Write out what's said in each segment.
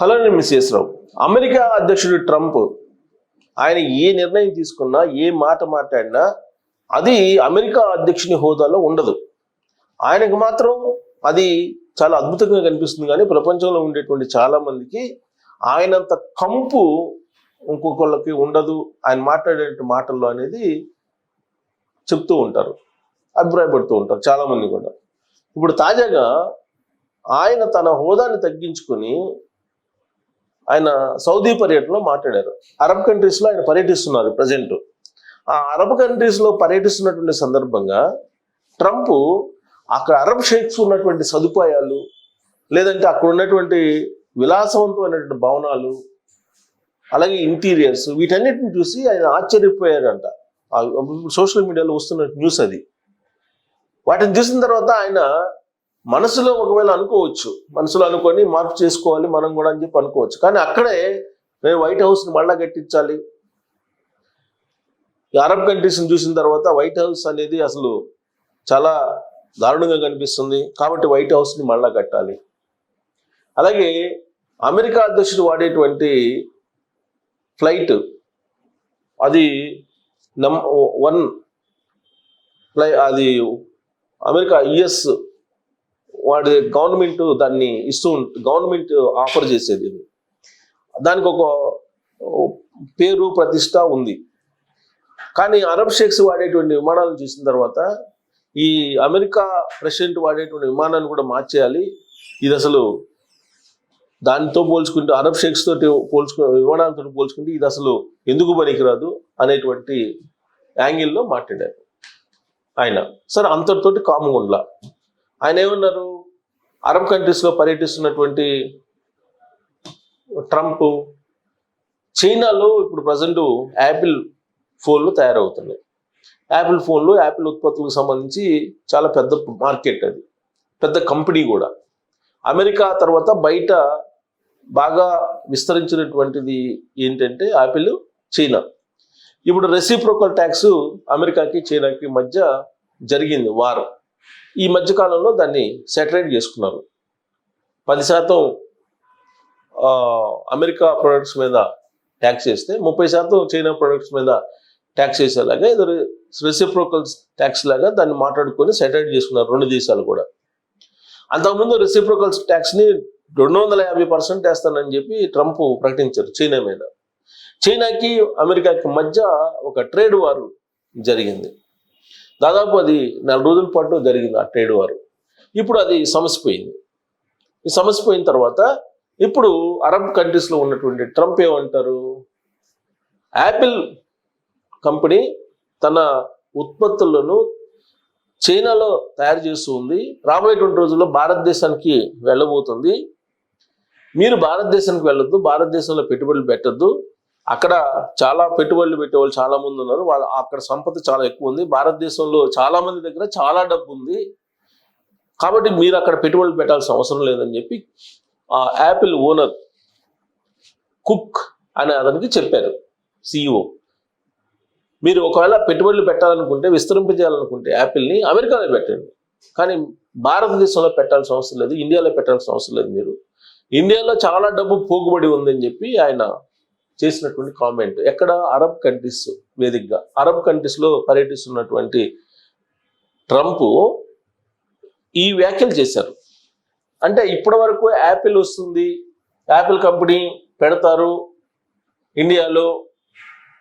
Hello నేను miss Rao America అధ్యక్షుడు Trump ఆయన ఏ నిర్ణయం తీసుకున్నా ఏ మాట మాట్లాడినా అది అమెరికా అధ్యక్షుని హోదాలో ఉండదు. ఆయనకు మాత్రం అది చాలా అద్భుతంగా కనిపిస్తుంది కానీ ప్రపంచంలో ఉండేటువంటి చాలా మందికి ఆయనంత కంపు ఇంకొకళ్ళకి ఉండదు. ఆయన మాట్లాడే మాటల్లో అనేది చెప్తూ ఉంటారు అభిప్రాయపడుతూ ఉంటారు చాలా మంది కూడా. ఇప్పుడు తాజాగా ఆయన తన హోదాని తగ్గించుకొని ఆయన సౌదీ పర్యటనలో మాట్లాడారు. అరబ్ కంట్రీస్లో ఆయన పర్యటిస్తున్నారు ప్రజెంట్ ఆ అరబ్ కంట్రీస్లో పర్యటిస్తున్నటువంటి సందర్భంగా ట్రంప్ అక్కడ అరబ్ షేక్స్ ఉన్నటువంటి సదుపాయాలు లేదంటే అక్కడ ఉన్నటువంటి విలాసవంతమైనటువంటి భవనాలు అలాగే ఇంటీరియర్స్ వీటన్నిటిని చూసి ఆయన ఆశ్చర్యపోయారంట. సోషల్ మీడియాలో వస్తున్న న్యూస్ అది. వాటిని చూసిన తర్వాత ఆయన మనసులో ఒకవేళ అనుకోవచ్చు మనసులో అనుకొని మార్పు చేసుకోవాలి మనం కూడా అని చెప్పి అనుకోవచ్చు. కానీ అక్కడే నేను వైట్ హౌస్ని మళ్ళా కట్టించాలి అరబ్ కంట్రీస్ని చూసిన తర్వాత వైట్ హౌస్ అనేది అసలు చాలా దారుణంగా కనిపిస్తుంది. కాబట్టి వైట్ హౌస్ని మళ్ళా కట్టాలి. అలాగే అమెరికా అధ్యక్షుడు వాడేటువంటి ఫ్లైట్ అది నం వన్ ఫ్లై అది అమెరికా యుఎస్ వాడి గవర్నమెంట్ దాన్ని ఇస్తూ గవర్నమెంట్ ఆఫర్ చేసేది దానికి ఒక పేరు ప్రతిష్ట ఉంది. కానీ అరబ్ షేక్స్ వాడేటువంటి విమానాలను చూసిన తర్వాత ఈ అమెరికా ప్రెసిడెంట్ వాడేటువంటి విమానాన్ని కూడా మార్చేయాలి. ఇది అసలు దానితో పోల్చుకుంటే అరబ్ షేక్స్ తోటి పోల్చుకు విమానాలతో పోల్చుకుంటే ఇది అసలు ఎందుకు పనికిరాదు అనేటువంటి యాంగిల్లో మాట్లాడారు ఆయన. సరే అంతటితోటి కామగుండ్లా ఆయన ఏమన్నారు? అరబ్ కంట్రీస్లో పర్యటిస్తున్నటువంటి ట్రంప్ చైనాలో ఇప్పుడు ప్రజెంట్ యాపిల్ ఫోన్లు తయారవుతున్నాయి. యాపిల్ ఫోన్లు యాపిల్ ఉత్పత్తులకు సంబంధించి చాలా పెద్ద మార్కెట్ అది. పెద్ద కంపెనీ కూడా. అమెరికా తర్వాత బయట బాగా విస్తరించినటువంటిది ఏంటంటే యాపిల్ చైనా. ఇప్పుడు రెసిప్రోకల్ ట్యాక్స్ అమెరికాకి చైనాకి మధ్య జరిగింది వారం. ఈ మధ్యకాలంలో దాన్ని సెటరేట్ చేసుకున్నారు. పది శాతం అమెరికా ప్రొడక్ట్స్ మీద ట్యాక్స్ వేస్తే ముప్పై శాతం చైనా ప్రొడక్ట్స్ మీద ట్యాక్స్ వేసేలాగా ఇది రెసిప్రోకల్ ట్యాక్స్ లాగా దాన్ని మాట్లాడుకొని సెటరేట్ చేసుకున్నారు రెండు దేశాలు కూడా. అంతకుముందు రెసిప్రోకల్ ట్యాక్స్ని రెండు వందల యాభై పర్సెంట్ వేస్తానని చెప్పి ట్రంప్ ప్రకటించారు చైనా మీద. చైనాకి అమెరికాకి మధ్య ఒక ట్రేడ్ వార్ జరిగింది. దాదాపు అది నెల రోజుల పాటు జరిగింది ఆ ట్రేడ్ వారు. ఇప్పుడు అది సమసిపోయింది. ఈ సమసిపోయిన తర్వాత ఇప్పుడు అరబ్ కంట్రీస్లో ఉన్నటువంటి ట్రంప్ ఏమంటారు? యాపిల్ కంపెనీ తన ఉత్పత్తులను చైనాలో తయారు చేస్తూ ఉంది. రాబోయేటువంటి రోజుల్లో భారతదేశానికి వెళ్ళబోతుంది. మీరు భారతదేశానికి వెళ్ళొద్దు భారతదేశంలో పెట్టుబడులు పెట్టొద్దు. అక్కడ చాలా పెట్టుబడులు పెట్టే వాళ్ళు చాలా మంది ఉన్నారు. వాళ్ళ అక్కడ సంపద చాలా ఎక్కువ ఉంది. భారతదేశంలో చాలా మంది దగ్గర చాలా డబ్బు ఉంది. కాబట్టి మీరు అక్కడ పెట్టుబడులు పెట్టాల్సిన అవసరం లేదని చెప్పి ఆ యాపిల్ ఓనర్ కుక్ అనే అతనికి చెప్పారు సిఇఓ మీరు ఒకవేళ పెట్టుబడులు పెట్టాలనుకుంటే విస్తరింపజేయాలనుకుంటే యాపిల్ని అమెరికాలో పెట్టండి. కానీ భారతదేశంలో పెట్టాల్సిన అవసరం లేదు ఇండియాలో పెట్టాల్సిన అవసరం లేదు మీరు. ఇండియాలో చాలా డబ్బు పోగుబడి ఉందని చెప్పి ఆయన చేసినటువంటి కామెంట్ ఎక్కడ అరబ్ కంట్రీస్ వేదికగా. అరబ్ కంట్రీస్లో పర్యటిస్తున్నటువంటి ట్రంప్ ఈ వ్యాఖ్యలు చేశారు. అంటే ఇప్పటి వరకు యాపిల్ వస్తుంది యాపిల్ కంపెనీ పెడతారు ఇండియాలో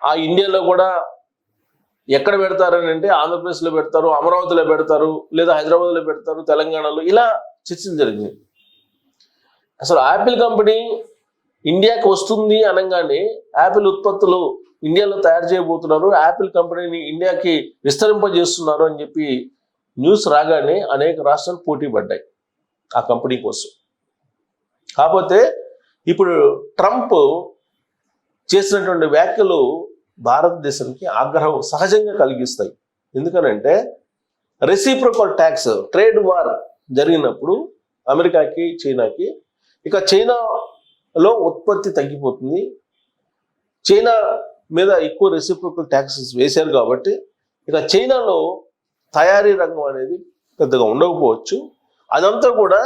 ఆ ఇండియాలో కూడా ఎక్కడ పెడతారని అంటే ఆంధ్రప్రదేశ్లో పెడతారు అమరావతిలో పెడతారు లేదా హైదరాబాద్లో పెడతారు తెలంగాణలో ఇలా చర్చలు జరిగింది అసలు యాపిల్ కంపెనీ ఇండియాకి వస్తుంది అనగానే యాపిల్ ఉత్పత్తులు ఇండియాలో తయారు చేయబోతున్నారు. యాపిల్ కంపెనీని ఇండియాకి విస్తరింపజేస్తున్నారు అని చెప్పి న్యూస్ రాగానే అనేక రాష్ట్రాలు పోటీ పడ్డాయి ఆ కంపెనీ కోసం. కాకపోతే ఇప్పుడు ట్రంప్ చేసినటువంటి వ్యాఖ్యలు భారతదేశానికి ఆగ్రహం సహజంగా కలిగిస్తాయి. ఎందుకనంటే రెసిప్రోకల్ ట్యాక్స్ ట్రేడ్ వార్ జరిగినప్పుడు అమెరికాకి చైనాకి ఇక చైనా లో ఉత్పత్తి తగ్గిపోతుంది. చైనా మీద ఎక్కువ రెసిప్రోకల్ ట్యాక్సెస్ వేశారు కాబట్టి ఇక చైనాలో తయారీ రంగం అనేది పెద్దగా ఉండకపోవచ్చు. అదంతా కూడా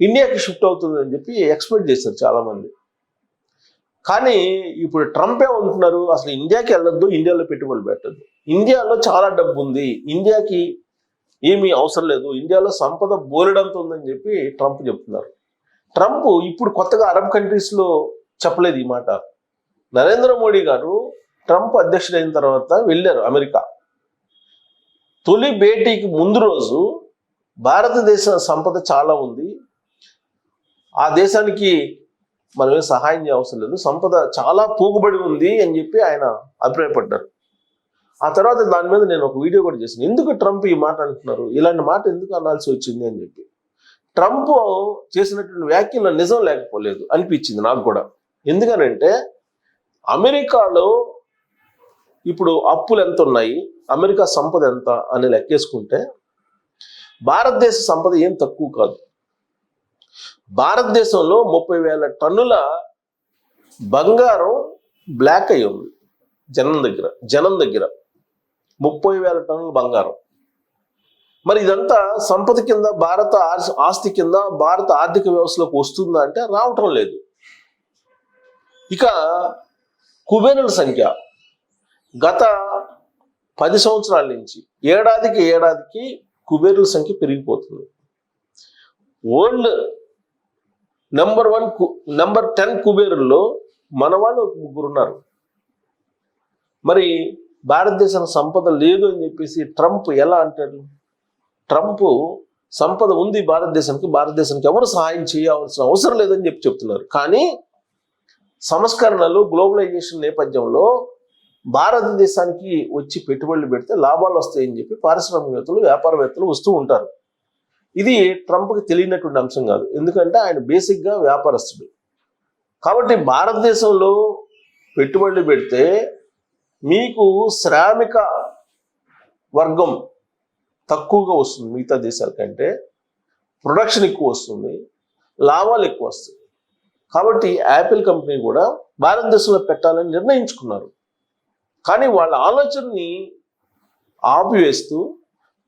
ఇండియాకి షిఫ్ట్ అవుతుంది అని చెప్పి ఎక్స్పెక్ట్ చేశారు చాలామంది. కానీ ఇప్పుడు ట్రంప్ ఏమంటున్నారు అసలు ఇండియాకి వెళ్ళొద్దు ఇండియాలో పెట్టుబడులు పెట్టద్దు. ఇండియాలో చాలా డబ్బు ఉంది. ఇండియాకి ఏమీ అవసరం లేదు. ఇండియాలో సంపద బోలెడంత ఉందని చెప్పి ట్రంప్ చెప్తున్నారు. ట్రంప్ ఇప్పుడు కొత్తగా అరబ్ కంట్రీస్లో చెప్పలేదు ఈ మాట. నరేంద్ర మోడీ గారు ట్రంప్ అధ్యక్షుడైన తర్వాత వెళ్ళారు అమెరికా. తొలి భేటీకి ముందు రోజు భారతదేశ సంపద చాలా ఉంది. ఆ దేశానికి మనమే సహాయం చేయవసరం లేదు. సంపద చాలా పోగుబడి ఉంది అని చెప్పి ఆయన అభిప్రాయపడ్డారు. ఆ తర్వాత దాని మీద నేను ఒక వీడియో కూడా చేశాను. ఎందుకు ట్రంప్ ఈ మాట అంటున్నారు? ఇలాంటి మాట ఎందుకు అనాల్సి వచ్చింది అని చెప్పి. ట్రంప్ చేసినటువంటి వ్యాఖ్యలో నిజం లేకపోలేదు అనిపించింది నాకు కూడా. ఎందుకనంటే అమెరికాలో ఇప్పుడు అప్పులు ఎంత ఉన్నాయి అమెరికా సంపద ఎంత అని లెక్కేసుకుంటే భారతదేశ సంపద ఏం తక్కువ కాదు. భారతదేశంలో ముప్పై వేల టన్నుల బంగారం బ్లాక్ అయి ఉంది జనం దగ్గర జనం దగ్గర. ముప్పై వేల టన్నుల బంగారం. మరి ఇదంతా సంపద కింద భారత ఆస్తి కింద భారత ఆర్థిక వ్యవస్థలోకి వస్తుందా అంటే రావటం లేదు. ఇక కుబేరుల సంఖ్య. గత పది సంవత్సరాల నుంచి ఏడాదికి ఏడాదికి కుబేరుల సంఖ్య పెరిగిపోతుంది. World number one number ten కుబేరుల్లో మన వాళ్ళు ఒక ముగ్గురు ఉన్నారు. మరి భారతదేశం సంపద లేదు అని చెప్పేసి ట్రంప్ ఎలా అంటాడు ట్రంప్ సంపద ఉంది భారతదేశానికి భారతదేశానికి ఎవరు సహాయం చేయాల్సిన అవసరం లేదని చెప్పి చెప్తున్నారు. కానీ సంస్కరణలు గ్లోబలైజేషన్ నేపథ్యంలో భారతదేశానికి వచ్చి పెట్టుబడులు పెడితే లాభాలు వస్తాయని చెప్పి పారిశ్రామికవేత్తలు వ్యాపారవేత్తలు వస్తూ ఉంటారు. ఇది ట్రంప్కి తెలియనటువంటి అంశం కాదు. ఎందుకంటే ఆయన బేసిక్గా వ్యాపారస్తుడు. కాబట్టి భారతదేశంలో పెట్టుబడులు పెడితే మీకు శ్రామిక వర్గం తక్కువగా వస్తుంది మిగతా దేశాల కంటే. ప్రొడక్షన్ ఎక్కువ వస్తుంది. లాభాలు ఎక్కువ వస్తాయి. కాబట్టి యాపిల్ కంపెనీ కూడా భారతదేశంలో పెట్టాలని నిర్ణయించుకున్నారు. కానీ వాళ్ళ ఆలోచనని ఆపివేస్తూ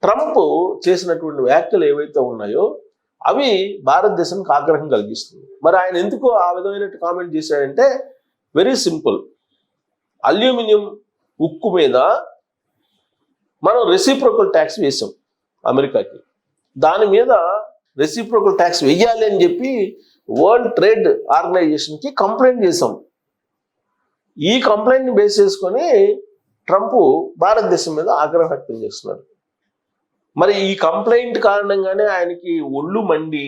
ట్రంప్ చేసినటువంటి వ్యాఖ్యలు ఏవైతే ఉన్నాయో అవి భారతదేశానికి ఆగ్రహం కలిగిస్తుంది. మరి ఆయన ఎందుకు ఆ విధమైన కామెంట్ చేశాడంటే వెరీ సింపుల్. అల్యూమినియం ఉక్కు మీద మనం రెసిప్రోకల్ ట్యాక్స్ వేసాం అమెరికాకి. దాని మీద రెసిప్రోకల్ ట్యాక్స్ వెయ్యాలి అని చెప్పి వరల్డ్ ట్రేడ్ ఆర్గనైజేషన్కి కంప్లైంట్ చేసాం. ఈ కంప్లైంట్ని బేస్ చేసుకొని ట్రంప్ భారతదేశం మీద ఆగ్రహం వ్యక్తం చేస్తున్నాడు. మరి ఈ కంప్లైంట్ కారణంగానే ఆయనకి ఒళ్ళు మండి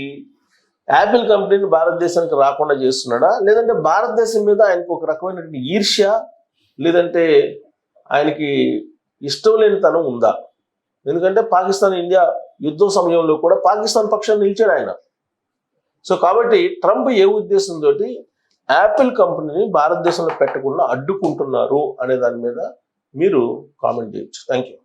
యాపిల్ కంపెనీని భారతదేశానికి రాకుండా చేస్తున్నాడా? లేదంటే భారతదేశం మీద ఆయనకు ఒక రకమైనటువంటి ఈర్ష్య? లేదంటే ఆయనకి ఇష్టం లేనితనం ఉందా? ఎందుకంటే పాకిస్తాన్ ఇండియా యుద్ధం సమయంలో కూడా పాకిస్తాన్ పక్షాన్ని నిలిచాడు ఆయన. సో కాబట్టి ట్రంప్ ఏ ఉద్దేశంతో యాపిల్ కంపెనీని భారతదేశంలో పెట్టకుండా అడ్డుకుంటున్నారు అనే దాని మీద మీరు కామెంట్ చేయొచ్చు. Thank you